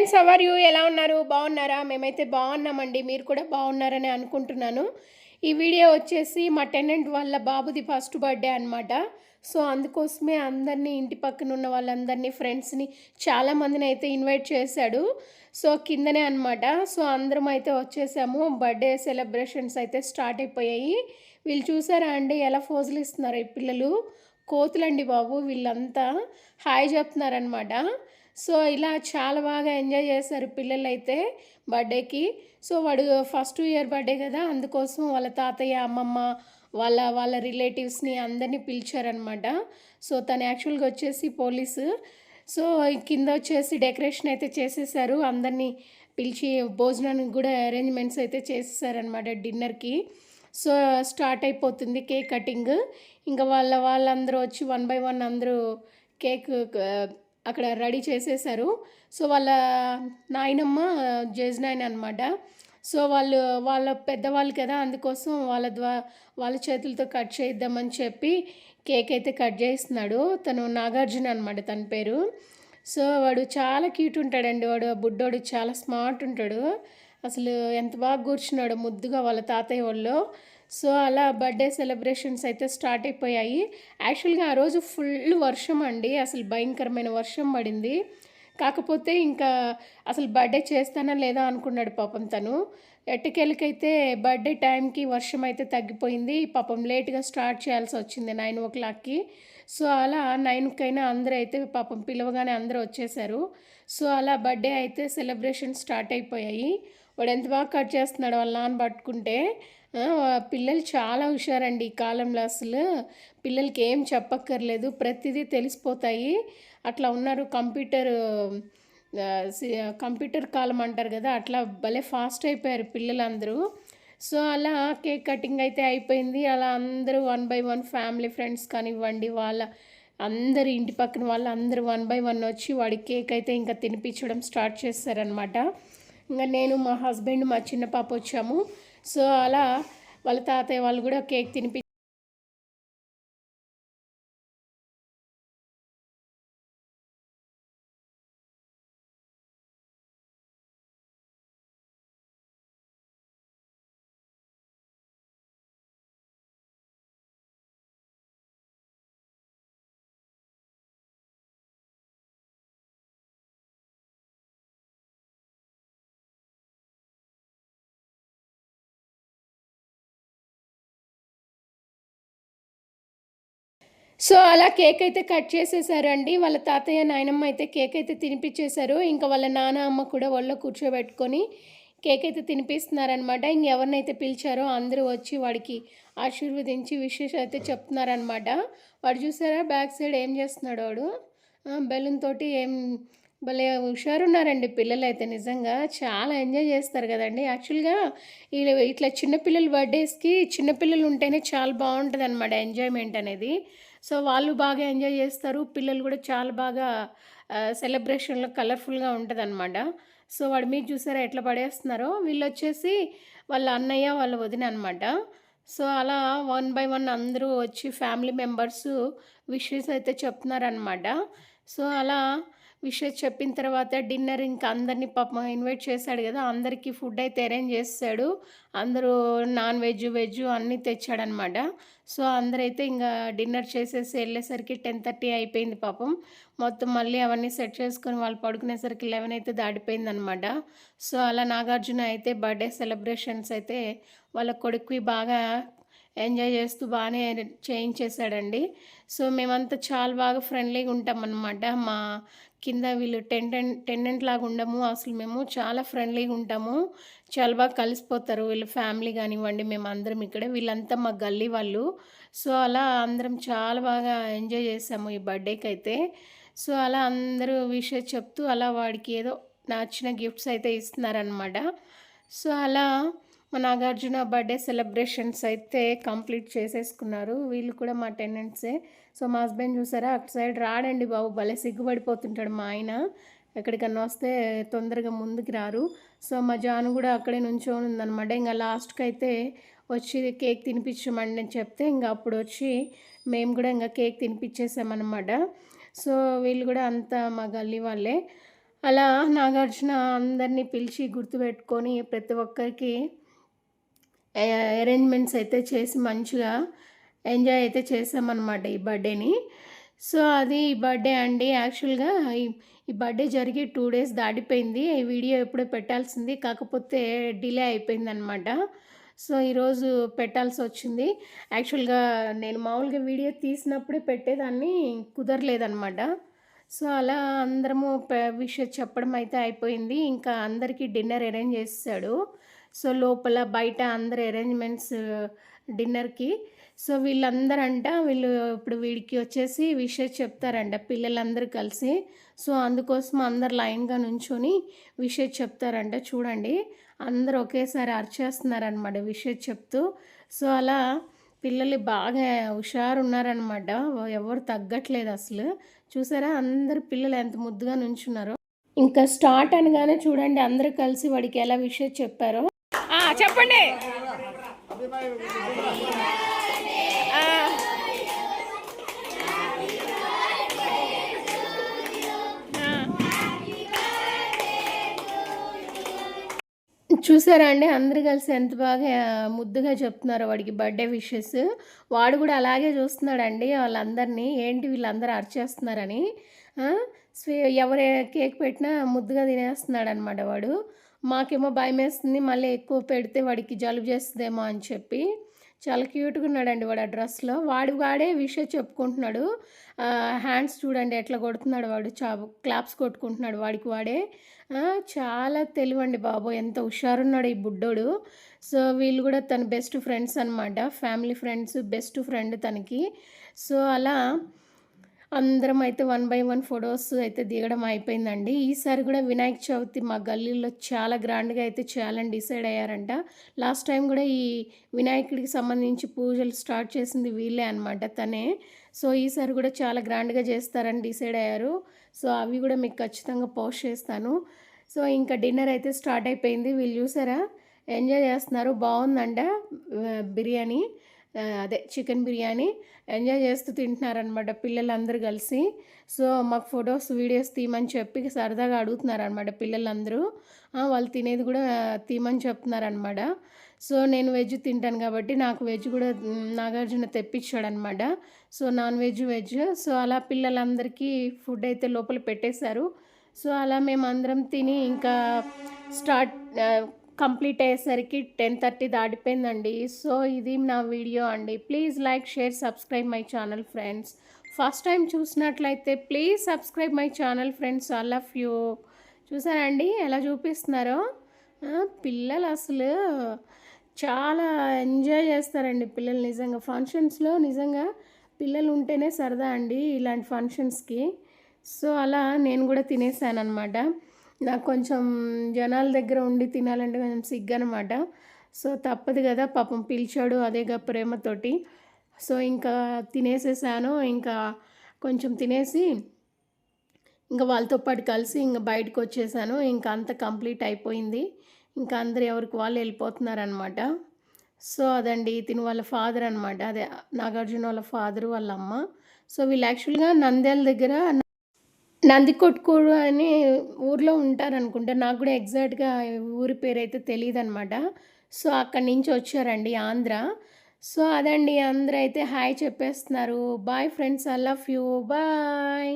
Friends hour you ఎలా ఉన్నారు? బాగున్నారా? మేమైతే బాగున్నామండి. మీరు కూడా బాగున్నారని అనుకుంటున్నాను. ఈ వీడియో వచ్చేసి మా టెనెంట్ వాళ్ళ బాబుది ఫస్ట్ బర్త్డే అనమాట సో అందుకోసమే అందరినీ ఇంటి పక్కన ఉన్న వాళ్ళందరినీ ఫ్రెండ్స్ని చాలామందిని అయితే ఇన్వైట్ చేశాడు. సో కిందనే అనమాట సో అందరం అయితే వచ్చేసాము. బర్త్డే సెలబ్రేషన్స్ అయితే స్టార్ట్ అయిపోయాయి. వీళ్ళు చూసారా అండి? ఎలా ఫోజులు ఇస్తున్నారు ఈ పిల్లలు? కోతులండి బాబు వీళ్ళంతా. హాయ్ చెప్తున్నారనమాట సో ఇలా చాలా బాగా ఎంజాయ్ చేశారు పిల్లలు అయితే బర్త్డేకి. సో వాడు ఫస్ట్ ఇయర్ బర్త్డే కదా అందుకోసం వాళ్ళ తాతయ్య అమ్మమ్మ వాళ్ళ వాళ్ళ రిలేటివ్స్ని అందరినీ పిలిచారనమాట సో తను యాక్చువల్గా వచ్చేసి పోలీసు. సో కింద వచ్చేసి డెకరేషన్ అయితే చేసేసారు. అందరినీ పిలిచి భోజనానికి కూడా అరేంజ్మెంట్స్ అయితే చేసేసారనమాట డిన్నర్కి. సో స్టార్ట్ అయిపోతుంది కేక్ కటింగ్. ఇంకా వాళ్ళ వాళ్ళందరూ వచ్చి వన్ బై వన్ అందరూ కేక్ అక్కడ రెడీ చేసేసారు. సో వాళ్ళ నాయనమ్మ జేజ్ నాయన అనమాట సో వాళ్ళు వాళ్ళ పెద్దవాళ్ళు కదా అందుకోసం వాళ్ళ ద్వా వాళ్ళ చేతులతో కట్ చేద్దామని చెప్పి కేక్ అయితే కట్ చేస్తున్నాడు. తను నాగార్జున అనమాట తన పేరు. సో వాడు చాలా క్యూట్ ఉంటాడండి. వాడు ఆ బుడ్డోడు చాలా స్మార్ట్ ఉంటాడు. అసలు ఎంత బాగా కూర్చున్నాడు ముద్దుగా వాళ్ళ తాతయ్య వాళ్ళు సో అలా బర్త్డే సెలబ్రేషన్స్ అయితే స్టార్ట్ అయిపోయాయి. యాక్చువల్గా ఆ రోజు ఫుల్ వర్షం అండి. అసలు భయంకరమైన వర్షం పడింది. కాకపోతే ఇంకా అసలు బర్త్డే చేస్తానా లేదా అనుకున్నాడు పాపం తను. ఎట్టకెళ్ళకైతే బర్త్డే టైంకి వర్షం అయితే తగ్గిపోయింది. పాపం లేట్గా స్టార్ట్ చేయాల్సి వచ్చింది నైన్ ఓ క్లాక్కి. సో అలా నైన్కైనా అందరూ అయితే పాపం పిలవగానే అందరూ వచ్చేసారు. సో అలా బర్త్డే అయితే సెలబ్రేషన్ స్టార్ట్ అయిపోయాయి. వాడు ఎంత బాగా కట్ చేస్తున్నాడు వాళ్ళ నాన్న పట్టుకుంటే. పిల్లలు చాలా హుషారండి ఈ కాలంలో అసలు. పిల్లలకి ఏం చెప్పక్కర్లేదు ప్రతిదీ తెలిసిపోతాయి. అట్లా ఉన్నారు కంప్యూటర్ సి- కంప్యూటర్ కాలం అంటారు కదా అట్లా భలే ఫాస్ట్ అయిపోయారు పిల్లలందరూ. సో అలా కేక్ కటింగ్ అయితే అయిపోయింది. అలా అందరూ one by one family friends కానివ్వండి వాళ్ళ అందరు ఇంటి పక్కన వాళ్ళు అందరూ వన్ బై వన్ వచ్చి వాడి కేక్ అయితే ఇంకా తినిపించడం స్టార్ట్ చేస్తారనమాట ఇంకా నేను మా హస్బెండ్ మా చిన్న పాప వచ్చాము. సో అలా వాళ్ళ తాతయ్య వాళ్ళు కూడా కేక్ తినిపి సో అలా కేక్ అయితే కట్ చేసేసారండి. వాళ్ళ తాతయ్య నాయనమ్మ అయితే కేక్ అయితే తినిపించేశారు ఇంకా వాళ్ళ నాన్న అమ్మ కూడా ఒళ్ళో కూర్చోబెట్టుకొని కేక్ అయితే తినిపిస్తున్నారనమాట ఇంకెవరినైతే పిలిచారో అందరూ వచ్చి వాడికి ఆశీర్వదించి విశేష అయితే చెప్తున్నారనమాట వాడు చూసారా బ్యాక్ సైడ్ ఏం చేస్తున్నాడు వాడు? బెలూన్ తోటి ఏం భలే హుషారున్నారండి పిల్లలు అయితే నిజంగా. చాలా ఎంజాయ్ చేస్తారు కదండి. యాక్చువల్గా ఇలా ఇట్లా చిన్నపిల్లల బర్త్డేస్కి చిన్నపిల్లలు ఉంటేనే చాలా బాగుంటుంది అనమాట ఎంజాయ్మెంట్ అనేది. సో వాళ్ళు బాగా ఎంజాయ్ చేస్తారు. పిల్లలు కూడా చాలా బాగా సెలబ్రేషన్లో కలర్ఫుల్గా ఉంటుంది అనమాట సో వాడు మీరు చూసారా ఎట్లా పడేస్తున్నారో? వీళ్ళు వచ్చేసి వాళ్ళ అన్నయ్య వాళ్ళ వదిన అనమాట సో అలా వన్ బై వన్ అందరూ వచ్చి ఫ్యామిలీ మెంబర్స్ విషెస్ అయితే చెప్తున్నారనమాట సో అలా విషయం చెప్పిన తర్వాత డిన్నర్ ఇంకా అందరినీ పాపం ఇన్వైట్ చేశాడు కదా అందరికీ ఫుడ్ అయితే అరేంజ్ చేస్తాడు. అందరూ నాన్ వెజ్ వెజ్ అన్నీ తెచ్చాడనమాట సో అందరైతే ఇంకా డిన్నర్ చేసేసి వెళ్ళేసరికి టెన్ థర్టీ అయిపోయింది పాపం. మొత్తం మళ్ళీ అవన్నీ సెట్ చేసుకొని వాళ్ళు పడుకునేసరికి లెవెన్ అయితే దాటిపోయింది అనమాట సో అలా నాగార్జున అయితే బర్త్డే సెలబ్రేషన్స్ అయితే వాళ్ళ కొడుకువి బాగా ఎంజాయ్ చేస్తూ బాగానే చేయించేశాడండి సో మేమంతా చాలా బాగా ఫ్రెండ్లీగా ఉంటాం అనమాట మా కింద వీళ్ళు టెంటెంట్ టెండెంట్ లాగా ఉండము. అసలు మేము చాలా ఫ్రెండ్లీగా ఉంటాము. చాలా బాగా కలిసిపోతారు. వీళ్ళ ఫ్యామిలీ కానివ్వండి మేము అందరం ఇక్కడ. వీళ్ళంతా మా గల్లీ వాళ్ళు. సో అలా అందరం చాలా బాగా ఎంజాయ్ చేసాము ఈ బర్త్డేకి అయితే. సో అలా అందరూ విషయం చెప్తూ అలా వాడికి ఏదో నచ్చిన గిఫ్ట్స్ అయితే ఇస్తున్నారనమాట సో అలా మా నాగార్జున బర్త్డే సెలబ్రేషన్స్ అయితే కంప్లీట్ చేసేసుకున్నారు. వీళ్ళు కూడా మా టెండెంట్సే సో మా హస్బెండ్ చూసారా అటు సైడ్ రాడండి బాబు భలే సిగ్గుపడిపోతుంటాడు మా ఆయన. ఎక్కడికన్నా వస్తే తొందరగా ముందుకు రారు. సో మా జాను కూడా అక్కడే నుంచొని ఉందన్నమాట. ఇంకా లాస్ట్కి అయితే వచ్చి కేక్ తినిపించమండి అని చెప్తే ఇంకా అప్పుడు వచ్చి మేము కూడా ఇంకా కేక్ తినిపించేసామన్నమాట. సో వీళ్ళు కూడా అంతా మా గల్లీ వాళ్ళే. అలా నాగార్జున అందరినీ పిలిచి గుర్తుపెట్టుకొని ప్రతి ఒక్కరికి అరేంజ్మెంట్స్ అయితే చేసి మంచిగా ఎంజాయ్ అయితే చేసామన్నమాట ఈ బర్త్డేని సో అది ఈ బర్త్డే అండి. యాక్చువల్గా ఈ బర్త్డే జరిగి టూ డేస్ దాటిపోయింది. ఈ వీడియో ఎప్పుడో పెట్టాల్సింది. కాకపోతే డిలే అయిపోయిందనమాట సో ఈరోజు పెట్టాల్సి వచ్చింది. యాక్చువల్గా నేను మామూలుగా వీడియో తీసినప్పుడే పెట్టేదాన్ని కుదరలేదనమాట సో అలా అందరము విషయం చెప్పడం అయితే అయిపోయింది. ఇంకా అందరికీ డిన్నర్ అరేంజ్ చేసాడు సో లోపల బయట అందరు అరేంజ్మెంట్స్ డిన్నర్కి సో వీళ్ళందరంట వీళ్ళు ఇప్పుడు వీడికి వచ్చేసి విషెస్ చెప్తారంట పిల్లలందరూ కలిసి. సో అందుకోసం అందరు లైన్గా నుంచొని విషెస్ చెప్తారంట చూడండి. అందరూ ఒకేసారి అరిచేస్తున్నారనమాట విషెస్ చెప్తూ. సో అలా పిల్లలు బాగా హుషారు ఉన్నారనమాట ఎవరు తగ్గట్లేదు అసలు. చూసారా? అందరు పిల్లలు ఎంత ముద్దుగా నుంచున్నారో. ఇంకా స్టార్ట్ అనగానే చూడండి అందరూ కలిసి వాడికి ఎలా విషయం చెప్పారో. చెప్పండి. చూసారా అండి? అందరు కలిసి ఎంత బాగా ముద్దుగా చెప్తున్నారు వాడికి బర్త్డే విషెస్. వాడు కూడా అలాగే చూస్తున్నాడండి వాళ్ళందరినీ. ఏంటి వీళ్ళందరూ అరిచేస్తున్నారని? స్వీ ఎవరు కేక్ పెట్టినా ముద్దుగా తినేస్తున్నాడు అనమాట వాడు. మాకేమో భయం వేస్తుంది మళ్ళీ ఎక్కువ పెడితే వాడికి జలుబు చేస్తుందేమో అని చెప్పి. చాలా క్యూట్గా ఉన్నాడండి వాడు ఆ డ్రెస్లో. వాడు వాడే విషయం చెప్పుకుంటున్నాడు. హ్యాండ్స్ చూడండి ఎట్లా కొడుతున్నాడు వాడు చా క్లాప్స్ కొట్టుకుంటున్నాడు వాడికి వాడే. చాలా తెలివండి బాబు ఎంత హుషారున్నాడు ఈ బుడ్డోడు. సో వీళ్ళు కూడా తన బెస్ట్ ఫ్రెండ్స్ అనమాట ఫ్యామిలీ ఫ్రెండ్స్ బెస్ట్ ఫ్రెండ్ తనకి. సో అలా అందరం అయితే వన్ బై వన్ ఫొటోస్ అయితే దిగడం అయిపోయిందండి. ఈసారి కూడా వినాయక చవితి మా గల్లీలో చాలా గ్రాండ్గా అయితే చేయాలని డిసైడ్ అయ్యారంట. లాస్ట్ టైం కూడా ఈ వినాయకుడికి సంబంధించి పూజలు స్టార్ట్ చేసింది వీళ్ళే అనమాట తనే. సో ఈసారి కూడా చాలా గ్రాండ్గా చేస్తారని డిసైడ్ అయ్యారు. సో అవి కూడా మీకు ఖచ్చితంగా పోస్ట్ చేస్తాను. సో ఇంకా డిన్నర్ అయితే స్టార్ట్ అయిపోయింది. వీళ్ళు చూసారా? ఎంజాయ్ చేస్తున్నారు. బాగుందంట బిర్యానీ. అదే చికెన్ బిర్యానీ ఎంజాయ్ చేస్తూ తింటున్నారనమాట పిల్లలందరూ కలిసి. సో మాకు ఫొటోస్ వీడియోస్ తీయమని చెప్పి సరదాగా అడుగుతున్నారనమాట పిల్లలందరూ. వాళ్ళు తినేది కూడా తీయమని చెప్తున్నారనమాట సో నేను వెజ్ తింటాను కాబట్టి నాకు వెజ్ కూడా Nagarjuna తెప్పించాడనమాట so non veg veg. So అలా పిల్లలందరికీ ఫుడ్ అయితే లోపల పెట్టేశారు. సో అలా మేము అందరం తిని ఇంకా స్టార్ట్ కంప్లీట్ అయ్యేసరికి టెన్ థర్టీ దాటిపోయిందండి. సో ఇది నా వీడియో అండి. Please like share subscribe my channel friends. First time చూసినట్లయితే please subscribe my channel friends I love you. చూసారండి ఎలా చూపిస్తున్నారో? పిల్లలు అసలు చాలా ఎంజాయ్ చేస్తారండి పిల్లలు నిజంగా. ఫంక్షన్స్లో నిజంగా పిల్లలు ఉంటేనే సరదా అండి ఇలాంటి ఫంక్షన్స్కి. సో అలా నేను కూడా తినేసాను అనమాట నాకు కొంచెం జనాల దగ్గర ఉండి తినాలంటే కొంచెం సిగ్గనమాట. సో తప్పదు కదా పాపం పిలిచాడు అదేగా ప్రేమతోటి. సో ఇంకా తినేసేసాను ఇంకా కొంచెం తినేసి ఇంకా వాళ్ళతో పాటు కలిసి ఇంకా బయటకు వచ్చేసాను. ఇంకా అంత కంప్లీట్ అయిపోయింది. ఇంకా అందరు ఎవరికి వాళ్ళు వెళ్ళిపోతున్నారనమాట. సో అదండి తిని వాళ్ళ ఫాదర్ అనమాట. అదే నాగార్జున వాళ్ళ ఫాదర్ వాళ్ళ అమ్మ. సో వీళ్ళు యాక్చువల్గా నంద్యాల దగ్గర నందికొట్కూరు అని ఊర్లో ఉంటారనుకుంటా. నాకు కూడా ఎగ్జాక్ట్గా ఊరి పేరు అయితే తెలియదు అనమాట సో అక్కడి నుంచి వచ్చారండి ఆంధ్ర. సో అదండి. అందరూ అయితే హాయ్ చెప్పేస్తున్నారు. Bye friends. I love you. Bye.